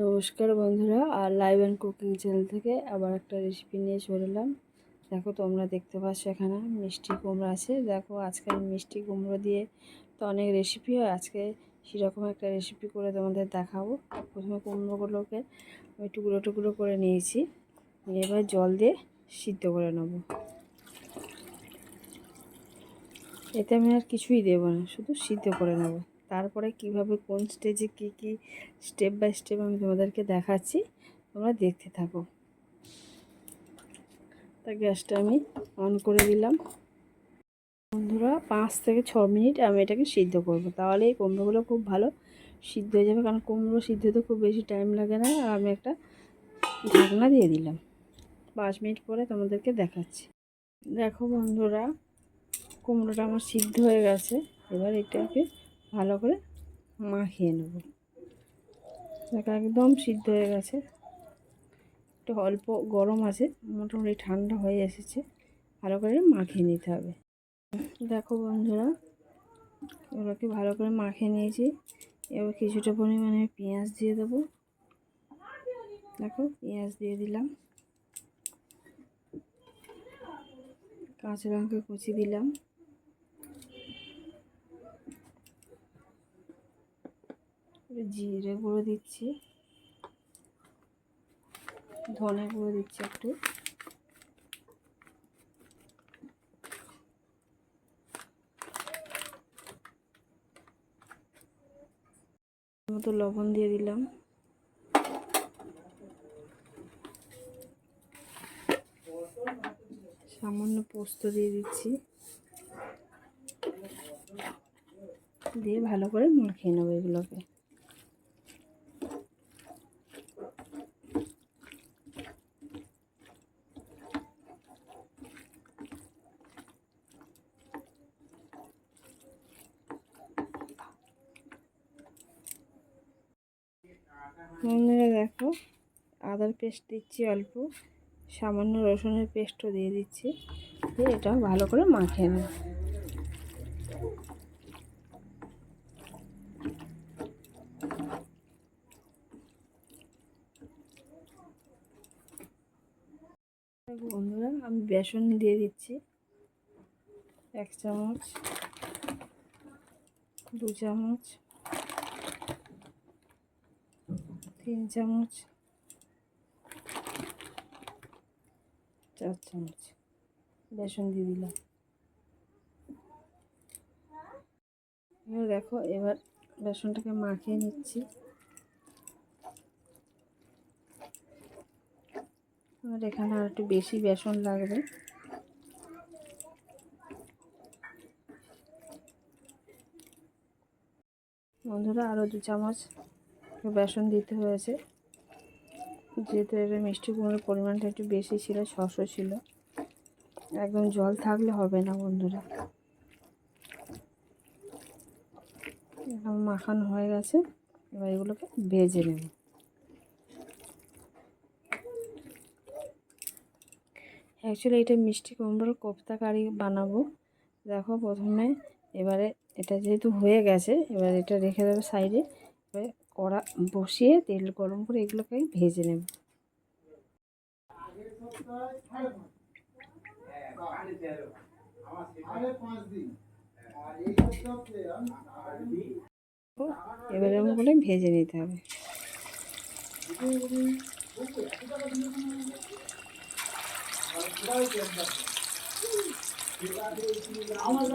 নমস্কার বন্ধুরা, আর লাইভ অ্যান্ড কুকিং চ্যানেল থেকে আবার একটা রেসিপি নিয়ে চলে এলাম। দেখো তোমরা দেখতে পাচ্ছ এখানে মিষ্টি কুমড়ো আছে। দেখো আজকে আমি মিষ্টি কুমড়ো দিয়ে তো অনেক রেসিপি হয়। আজকে সেরকম একটা রেসিপি করে তোমাদের দেখাবো। প্রথমে কুমড়োগুলোকে আমি টুকরো টুকরো করে নিয়েছি। এবার জল দিয়ে সিদ্ধ করে নেব। এতে আমি আর কিছুই দেবো না, শুধু সিদ্ধ করে নেব। তারপরে কীভাবে কোন স্টেজে কি কি স্টেপ বাই স্টেপ আমি তোমাদেরকে দেখাচ্ছি, তোমরা দেখতে থাকো। তা গ্যাসটা আমি অন করে দিলাম। বন্ধুরা, পাঁচ থেকে ছ মিনিট আমি এটাকে সিদ্ধ করব। তাহলে এই কুমড়োগুলো খুব ভালো সিদ্ধ হয়ে যাবে, কারণ কুমড়ো সিদ্ধ হতে খুব বেশি টাইম লাগে না। আর আমি একটা ঢাকনা দিয়ে দিলাম। পাঁচ মিনিট পরে তোমাদেরকে দেখাচ্ছি। দেখো বন্ধুরা, কুমড়োটা আমার সিদ্ধ হয়ে গেছে। এবার এটাকে ভালো করে মাখিয়ে নেব। দেখো, একদম সিদ্ধ হয়ে গেছে। একটু অল্প গরম আছে, মোটামুটি ঠান্ডা হয়ে এসেছে। ভালো করে মাখিয়ে নিতে হবে। দেখো বন্ধুরা, এগুলোকে ভালো করে মাখিয়ে নিয়েছি। এবার কিছুটা পরিমাণে পেঁয়াজ দিয়ে দেবো। দেখো, পেঁয়াজ দিয়ে দিলাম। কাঁচা লঙ্কা কুচি দিলাম। জিরে গুঁড়ো দিচ্ছি। ধনে গুঁড়ো দিচ্ছি একটু। মতো লবণ দিয়ে দিলাম। সামান্য পোস্ত দিয়ে দিচ্ছি। দিয়ে ভালো করে মাখিয়ে নেব এগুলোকে। বন্ধুরা দেখো, আদার পেস্ট দিচ্ছি অল্প, সামান্য রসুনের পেস্টও দিয়ে দিচ্ছি, দিয়ে এটা ভালো করে মাখিয়ে নেব। বন্ধুরা, আমি বেসন দিয়ে দিচ্ছি, এক চামচ, দু চামচ তিন চামচ, চার চামচ বেসন দিয়ে দিলাম। এবার দেখো, এবার বেসনটাকে মাখিয়ে নিচ্ছি। এবার এখানে আর একটু বেশি বেসন লাগবে। বন্ধুরা আরও দু চামচ বেসন দিতে হয়েছে। যেহেতু এর মিষ্টি কুমড়োর পরিমাণটা একটু বেশি ছিল, ছশো ছিল। একদম জল থাকলে হবে না বন্ধুরা। এখন মাখানো হয়ে গেছে। এবার এগুলোকে ভেজে নেব। অ্যাকচুয়ালি এটা মিষ্টি কুমড়োর কোপ্তা কারি বানাবো। দেখো প্রথমে এবারে এটা যেহেতু হয়ে গেছে, এবার এটা রেখে দেবে সাইডে। এবারে কড়া বসিয়ে তেল গরম করে এগুলোকে আমি ভেজে নেব। এবারে করে ভেজে নিতে হবে। আমার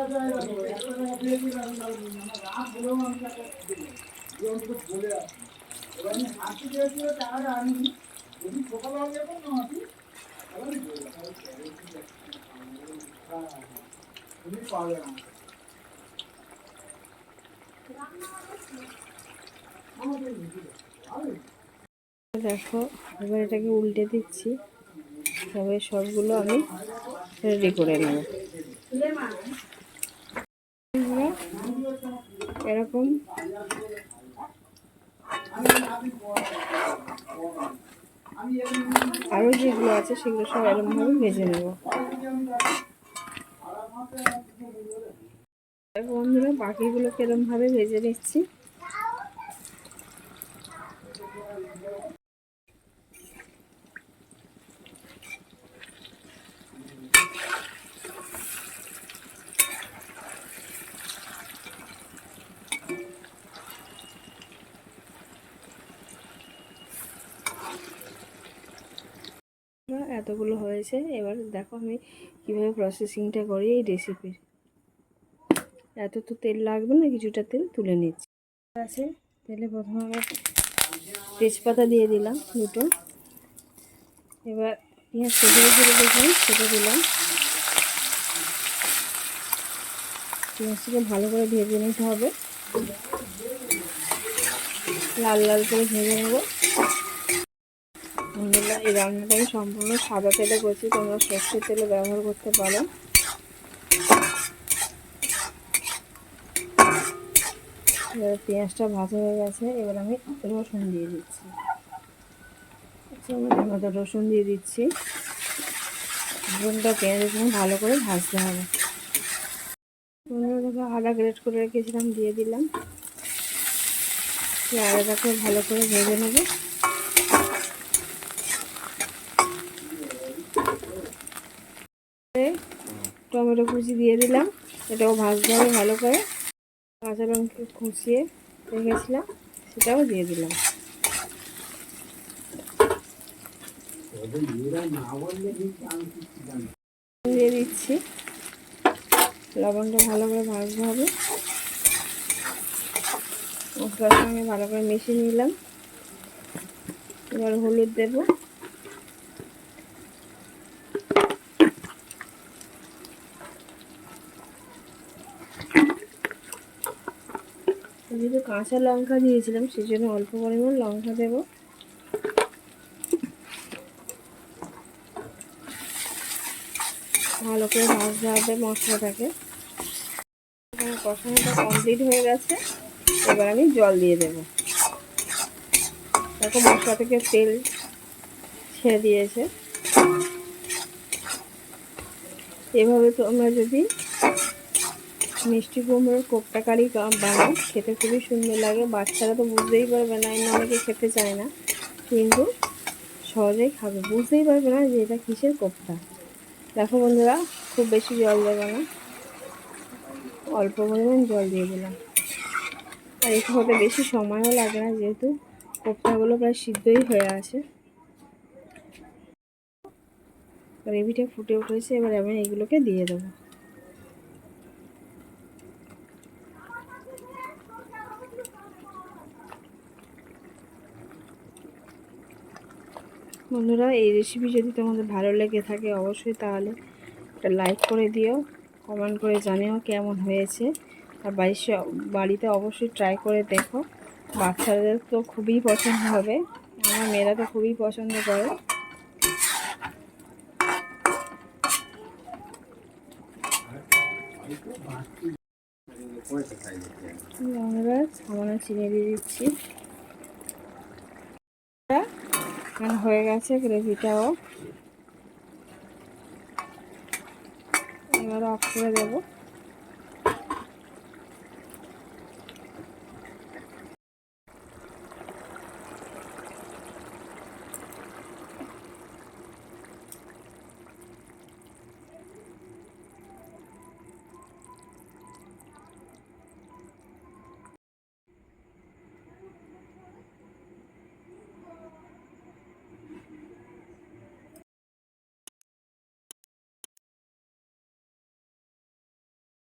আমি দেখো এবার এটাকে উল্টে দিচ্ছি। তবে সবগুলো আমি রেডি করে নেব। এরকম আরও যেগুলো আছে সেগুলো সব এরকমভাবে ভেজে নেব। বন্ধুরা বাকিগুলো কিরমভাবে ভেজে নিচ্ছি। এতগুলো হয়েছে, এবার দেখো আমি কীভাবে প্রসেসিংটা করি এই রেসিপির এত তো তেল লাগবে না, কিছুটা তেল তুলে নিচ্ছি। আছে, তেলে প্রথমে আবার তেজপাতা দিয়ে দিলাম দুটো। এবার পেঁয়াজ কেটে রেখে রেখেছিলাম সেটা দিলাম। পেঁয়াজটাকে ভালো করে ভেজে নিতে হবে। লাল লাল করে ভেজে নেব। আলহামদুলিল্লাহ, এই রান্নাটা আমি সম্পূর্ণ সাদা তেলে করছি, তোমরা সর্ষের তেলে ব্যবহার করতে পারো। এবার পেঁয়াজটা ভাজা হয়ে গেছে, এবার আমি রসুন দিয়ে দিচ্ছি। আচ্ছা আমি তো রসুন দিয়ে দিচ্ছি। রসুনটা পেঁয়াজের সঙ্গে ভালো করে ভাজতে হবে। পনেরো টাকা আদা গ্রেট করে রেখেছিলাম, দিয়ে দিলাম। আদাটাকে ভালো করে ভেজে নেব। টমেটো কুচি দিয়ে দিলাম। এটাও ভাজতে হবে ভালো করে। কাঁচা লঙ্কা কুচিয়ে রেখেছিলাম, সেটাও দিয়ে দিলাম। দিয়ে দিচ্ছি। লবণটা ভালো করে ভাজতে হবে। মশলার সঙ্গে ভালো করে মিশিয়ে নিলাম। এবার হলুদ দেব। যেহেতু কাঁচা লঙ্কা দিয়েছিলাম সেই জন্য অল্প পরিমাণ লঙ্কা দেব। ভালো করে ভাজতে হবে মশলাটাকে। কষানোটা কমপ্লিট হয়ে গেছে। এবার আমি জল দিয়ে দেব। দেখো মশলা থেকে তেল ছেড়ে দিয়েছে। এভাবে তোমরা যদি মিষ্টি কুমড়োর কোপ্তা কারি বানাও খেতে খুবই সুন্দর লাগে। বাচ্চারা তো বুঝতেই পারবে না এমনি অনেকে খেতে চায় না। কিন্তু সহজেই খাবে। বুঝতেই পারবে না যে এটা কিসের কোপ্তা। দেখো বন্ধুরা, খুব বেশি জল দেবে না। অল্প পরিমাণ জল দিয়ে দিলাম। আর এটা হতে বেশি সময়ও লাগে না, যেহেতু কোপ্তাগুলো প্রায় সিদ্ধই হয়ে আছে। গ্রেভিটা ফুটে উঠেছে, এবার আমি এগুলোকে দিয়ে দেবো। বন্ধুরা, এই রেসিপি যদি তোমাদের ভালো লেগে থাকে অবশ্যই তাহলে একটা লাইক করে দিও কমেন্ট করে জানিও কেমন হয়েছে। আর বাড়ির বাড়িতে অবশ্যই ট্রাই করে দেখো। বাচ্চাদের তো খুবই পছন্দ হবে, আমার মেয়েরা তো খুবই পছন্দ করে। আমরা সামান্য চিনি দিয়ে দিচ্ছি। হয়ে গেছে গ্রেভিটাও। এবার অফ করে দেবো।